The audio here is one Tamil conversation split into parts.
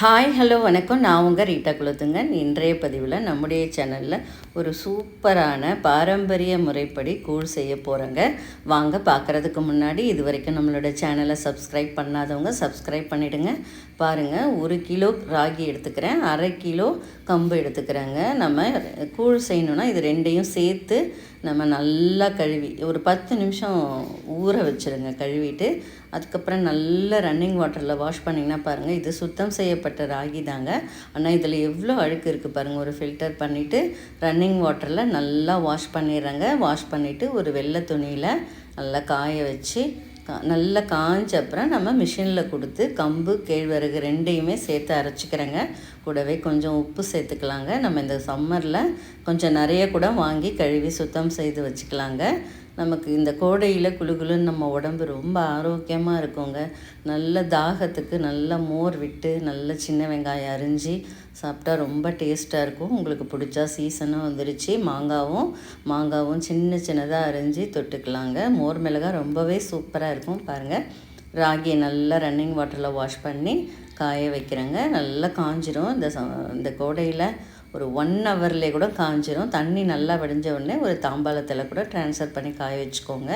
ஹாய் ஹலோ வணக்கம். நான் உங்கள் ரீட்டா குலத்துங்கன் இன்றைய பதிவில் நம்முடைய சேனலில் ஒரு சூப்பரான பாரம்பரிய முறைப்படி கூழ் செய்ய போகிறேங்க வாங்க பார்க்குறதுக்கு முன்னாடி இது வரைக்கும் நம்மளோட சேனலை சப்ஸ்கிரைப் பண்ணாதவங்க சப்ஸ்கிரைப் பண்ணிவிடுங்க பாருங்கள் ஒரு கிலோ ராகி எடுத்துக்கிறேன். அரை கிலோ கம்பு எடுத்துக்கிறேங்க. நம்ம கூழ் செய்யணுன்னா இது ரெண்டையும் சேர்த்து நம்ம நல்லா கழுவி ஒரு பத்து நிமிஷம் ஊற வச்சுருங்க கழுவிட்டு அதுக்கப்புறம் நல்லா ரன்னிங் வாட்டரில் வாஷ் பண்ணிங்கன்னா பாருங்கள் இது சுத்தம் செய்யப்பட்ட ராகி தாங்க. ஆனால் இதில் எவ்வளோ அழுக்கு இருக்குது பாருங்கள் ஒரு ஃபில்டர் பண்ணிவிட்டு ரன்னிங் வாட்டரில் நல்லா வாஷ் பண்ணிடுறேங்க. வாஷ் பண்ணிவிட்டு ஒரு வெள்ளை துணியில் நல்லா காய வச்சு நல்லா காஞ்ச அப்புறம் நம்ம மிஷினில் கொடுத்து கம்பு கேழ்வரகு ரெண்டையுமே சேர்த்து அரைச்சிக்கிறேங்க. கூடவே கொஞ்சம் உப்பு சேர்த்துக்கலாங்க. நம்ம இந்த சம்மரில் கொஞ்சம் நிறைய கூட வாங்கி கழுவி சுத்தம் செய்து வச்சுக்கலாங்க. நமக்கு இந்த கோடையில் குளுகுளுன்னு நம்ம உடம்பு ரொம்ப ஆரோக்கியமாக இருக்குங்க. நல்ல தாகத்துக்கு நல்ல மோர் விட்டு நல்ல சின்ன வெங்காயம் அரிஞ்சு சாப்பிட்டா ரொம்ப டேஸ்ட்டாக இருக்கும். உங்களுக்கு பிடிச்சா சீசனும் வந்துருச்சு. மாங்காவும் மாங்காவும் சின்ன சின்னதாக அரிஞ்சு தொட்டுக்கலாங்க. மோர் மிளகாய் ரொம்பவே சூப்பராக இருக்கும். பாருங்கள் ராகியை நல்லா ரன்னிங் வாட்டரில் வாஷ் பண்ணி காய வைக்கிறேங்க. நல்லா காஞ்சிரும். இந்த ச இந்த கோடையில் ஒரு ஒன் ஹவர்லேயே கூட காஞ்சிரும். தண்ணி நல்லா வடிஞ்ச உடனே ஒரு தாம்பாளத்தில் கூட ட்ரான்ஸ்ஃபர் பண்ணி காய வச்சுக்கோங்க.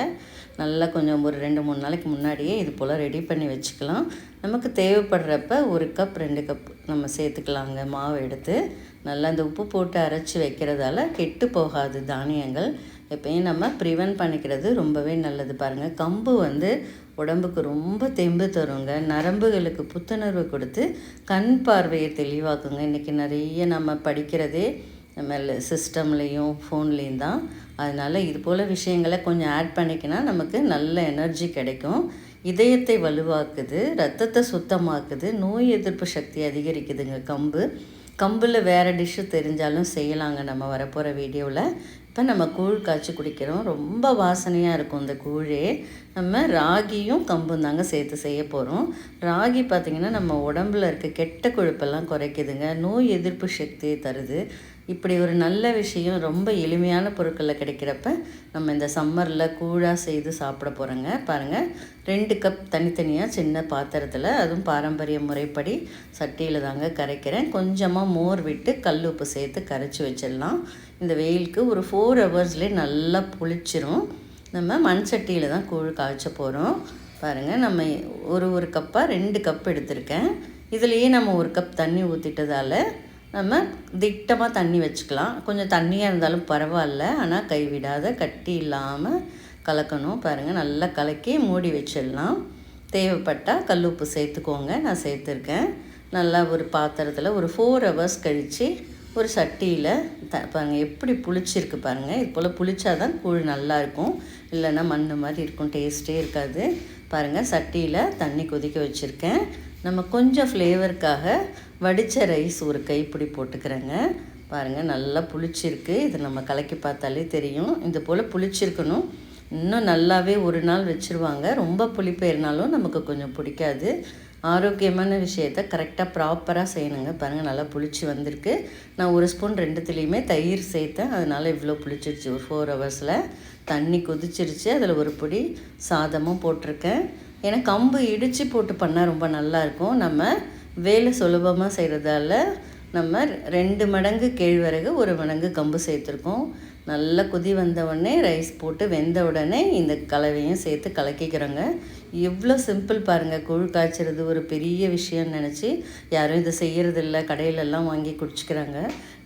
நல்லா கொஞ்சம் ஒரு ரெண்டு மூணு நாளைக்கு முன்னாடியே இது போல் ரெடி பண்ணி வச்சுக்கலாம். நமக்கு தேவைப்படுறப்ப ஒரு கப் ரெண்டு கப் நம்ம சேர்த்துக்கலாங்க. மாவு எடுத்து நல்லா அந்த உப்பு போட்டு அரைச்சி வைக்கிறதால கெட்டு போகாது தானியங்கள். எப்பயும் நம்ம ப்ரிவென்ட் பண்ணிக்கிறது ரொம்பவே நல்லது. பாருங்கள் கம்பு வந்து உடம்புக்கு ரொம்ப தெம்பு தருங்க. நரம்புகளுக்கு புத்துணர்வு கொடுத்து கண் பார்வையை தெளிவாக்குங்க. இன்றைக்கி நிறைய நம்ம படிக்கிறதே நம்ம சிஸ்டம்லேயும் ஃபோன்லேயும் தான். அதனால் இது போல் விஷயங்களை கொஞ்சம் ஆட் பண்ணிக்கினா நமக்கு நல்ல எனர்ஜி கிடைக்கும். இதயத்தை வலுவாக்குது ரத்தத்தை சுத்தமாக்குது நோய் எதிர்ப்பு சக்தி அதிகரிக்குதுங்க கம்பு. கம்பில் வேறு டிஷ்ஷு தெரிஞ்சாலும் செய்யலாங்க. நம்ம வரப்போகிற வீடியோவில் இப்போ நம்ம கூழ் காய்ச்சி குடிக்கிறோம். ரொம்ப வாசனையாக இருக்கும் இந்த கூழே. நம்ம ராகியும் கம்பும் தாங்க சேர்த்து செய்ய போகிறோம் ராகி பார்த்திங்கன்னா நம்ம உடம்புல இருக்க கெட்ட கொழுப்பெல்லாம் குறைக்குதுங்க. நோய் எதிர்ப்பு சக்தியை தருது. இப்படி ஒரு நல்ல விஷயம் ரொம்ப எளிமையான பொருட்களில் கிடைக்கிறப்ப நம்ம இந்த சம்மரில் கூழாக செய்து சாப்பிட போகிறோங்க பாருங்கள் ரெண்டு கப் தனித்தனியாக சின்ன பாத்திரத்தில் அதுவும் பாரம்பரிய முறைப்படி சட்டியில் தாங்க கரைக்கிறேன். கொஞ்சமாக மோர் விட்டு கல் உப்பு சேர்த்து கரைச்சி வச்சிடலாம். இந்த வெயிலுக்கு ஒரு ஃபோர் ஹவர்ஸ்லேயே நல்லா புளிச்சிரும். நம்ம மண் சட்டியில் தான் கூழ் காய்ச்ச போகிறோம் பாருங்கள் நம்ம ஒரு ஒரு கப்பாக ரெண்டு கப் எடுத்திருக்கேன். இதுலேயே நம்ம ஒரு கப் தண்ணி ஊற்றிட்டதால நம்ம திட்டமாக தண்ணி வச்சுக்கலாம். கொஞ்சம் தண்ணியாக இருந்தாலும் பரவாயில்ல. ஆனால் கைவிடாத கட்டி இல்லாமல் கலக்கணும். பாருங்கள் நல்லா கலக்கி மூடி வச்சிடலாம். தேவைப்பட்டால் கல் உப்பு சேர்த்துக்கோங்க. நான் சேர்த்துருக்கேன். நல்லா ஒரு பாத்திரத்தில் ஒரு ஃபோர் ஹவர்ஸ் கழித்து ஒரு சட்டியில் த பாருங்கள் எப்படி புளிச்சிருக்கு பாருங்கள் இது போல் புளிச்சாதான் கூழ் நல்லாயிருக்கும் இல்லைன்னா மண் மாதிரி இருக்கும். டேஸ்ட்டே இருக்காது. பாருங்கள் சட்டியில் தண்ணி கொதிக்க வச்சுருக்கேன். நம்ம கொஞ்சம் ஃப்ளேவருக்காக வடித்த ரைஸ் ஒரு கைப்பிடி போட்டுக்கிறேங்க. பாருங்கள் நல்லா புளிச்சிருக்கு. இது நம்ம கலக்கி பார்த்தாலே தெரியும். இது போல் புளிச்சிருக்கணும். இன்னும் நல்லாவே ஒரு நாள் வச்சுருவாங்க. ரொம்ப புளிப்பேறினாலும் நமக்கு கொஞ்சம் பிடிக்காது. ஆரோக்கியமான விஷயத்த கரெக்டாக ப்ராப்பராக செய்யணுங்க. பாருங்கள் நல்லா புளிச்சு வந்திருக்கு. நான் ஒரு ஸ்பூன் ரெண்டுத்துலேயுமே தயிர் சேர்த்தேன். அதனால் இவ்வளோ புளிச்சிருச்சு. ஒரு ஃபோர் ஹவர்ஸில் தண்ணி கொதிச்சிருச்சு. அதில் ஒரு பொடி சாதமும் போட்டிருக்கேன். ஏன்னா கம்பு இடித்து போட்டு பண்ணால் ரொம்ப நல்லாயிருக்கும் நம்ம வேலை சுலபமாக செய்கிறதால நம்ம ரெண்டு மடங்கு கேழ்வரகு ஒரு மடங்கு கம்பு சேர்த்துருக்கோம். நல்லா கொதி வந்த உடனே ரைஸ் போட்டு வெந்த உடனே இந்த கலவையும் சேர்த்து கலக்கிக்கிறோங்க. எவ்வளோ சிம்பிள் பாருங்கள் கூழ் காய்ச்சிறது ஒரு பெரிய விஷயம்னு நினச்சி யாரும் இதை செய்கிறதில்ல கடையிலெல்லாம் வாங்கி குடிச்சிக்கிறாங்க.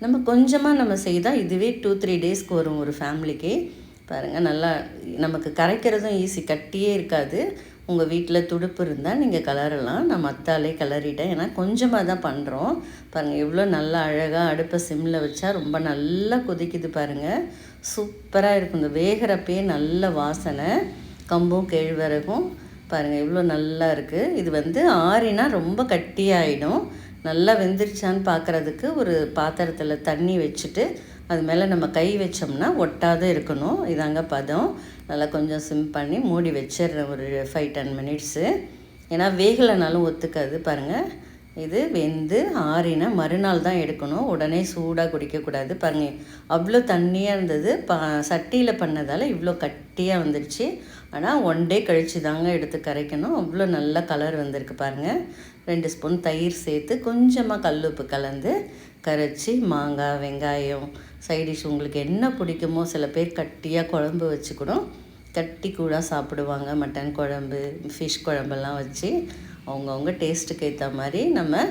நம்ம கொஞ்சமாக நம்ம செய்தால் இதுவே டூ த்ரீ டேஸ்க்கு வரும் ஒரு ஃபேமிலிக்கு பாருங்கள் நல்லா நமக்கு கரைக்கிறதும் ஈஸி கட்டியே இருக்காது. உங்கள் வீட்டில் துடுப்பு இருந்தால் நீங்கள் கலரலாம். நான் மத்தாலே கலரிட்டேன் ஏன்னா கொஞ்சமாக தான் பண்ணுறோம் பாருங்கள் எவ்வளோ நல்லா அழகாக அடுப்பை சிம்மில் வச்சா ரொம்ப நல்லா கொதிக்குது பாருங்கள் சூப்பராக இருக்கும் இந்த வேகிறப்பே நல்ல வாசனை. கம்பும் கேழ்வரகும் பாருங்கள் இவ்வளோ நல்லா இருக்குது இது வந்து ஆறினா ரொம்ப கட்டியாயிடும். நல்லா வெந்துருச்சான்னு பார்க்குறதுக்கு ஒரு பாத்திரத்தில் தண்ணி வச்சுட்டு அது மேலே நம்ம கை வச்சோம்னா ஒட்டாத இருக்கணும். இதாங்க பதம். நல்லா கொஞ்சம் சிம் பண்ணி மூடி வச்சிடுறேன். ஒரு ஃபைவ் டென் மினிட்ஸு ஏன்னா வேகலைனாலும் ஒத்துக்காது பாருங்கள் இது வெந்து ஆறின மறுநாள் தான் எடுக்கணும். உடனே சூடாக குடிக்கக்கூடாது பாருங்கள் அவ்வளோ தண்ணியாக இருந்தது. பா சட்டியில் பண்ணதால் இவ்வளோ கட்டியாக வந்துடுச்சு ஆனால் ஒன் டே கழித்து தாங்க எடுத்து கரைக்கணும். அவ்வளோ நல்ல கலர் வந்திருக்கு பாருங்கள் ரெண்டு ஸ்பூன் தயிர் சேர்த்து கொஞ்சமாக கல் உப்பு கலந்து கரைச்சி மாங்காய் வெங்காயம் சைடிஷ் உங்களுக்கு என்ன பிடிக்குமோ சில பேர் கட்டியாக குழம்பு வச்சு கூட கட்டி கூட சாப்பிடுவாங்க. மட்டன் குழம்பு ஃபிஷ் குழம்பெல்லாம் வச்சு அவங்கவுங்க டேஸ்ட்டுக்கு ஏற்ற மாதிரி நம்ம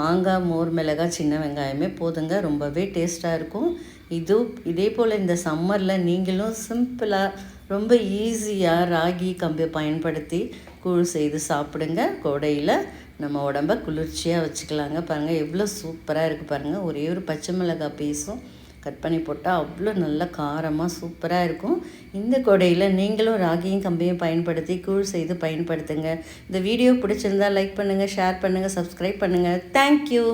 மாங்காய் மோர் மிளகாய் சின்ன வெங்காயமே போதுங்க. ரொம்பவே டேஸ்ட்டாக இருக்கும். இது இதே போல் இந்த சம்மரில் நீங்களும் சிம்பிளாக ரொம்ப ஈஸியாக ராகி கம்பை பயன்படுத்தி கூழ் செய்து சாப்பிடுங்க. கோடையில் நம்ம உடம்ப குளிர்ச்சியாக வச்சுக்கலாங்க. பாருங்கள் எவ்வளோ சூப்பராக இருக்குது பாருங்கள் ஒரே ஒரு பச்சை மிளகாய் பீஸும் கட் பண்ணி போட்டால் அவ்வளோ நல்ல காரமாக சூப்பராக இருக்கும். இந்த கொடையில் நீங்களும் ராகியும் கம்பியும் பயன்படுத்தி கூழ் செய்து பயன்படுத்துங்க. இந்த வீடியோ பிடிச்சிருந்தா லைக் பண்ணுங்கள் ஷேர் பண்ணுங்கள் சப்ஸ்கிரைப் பண்ணுங்கள் தேங்க்யூ.